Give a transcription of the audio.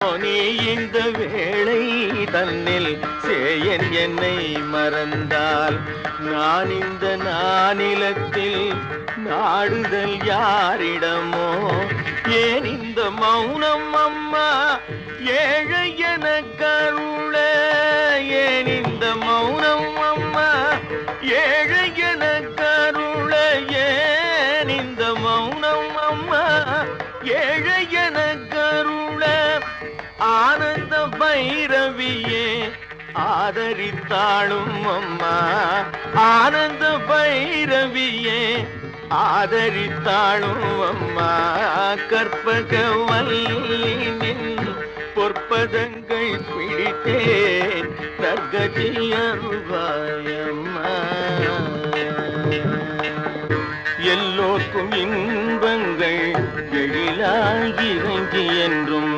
நீ இந்த வேளை தன்னில் சேயன் என்னை மறந்தால் நான் இந்த நானிலத்தில் நாடுதல் யாரிடமோ? ஏன் இந்த மௌனம் அம்மா ஏழை என கருள? ஏன் இந்த மௌனம் அம்மா ஏழை என கருள? ஏன் இந்த மௌனம் அம்மா ஏ ஆனந்த பைரவியே ஆதரித்தாளும் அம்மா. ஆனந்த பைரவியே ஆதரித்தாளும் அம்மா. கற்பக வல்லினின் பொற்பதங்கள் பிடித்தேன் தர்கதி அருவாயம்மா. எல்லோர்க்கும் இன்பங்கள் எழிலாகி என்றும்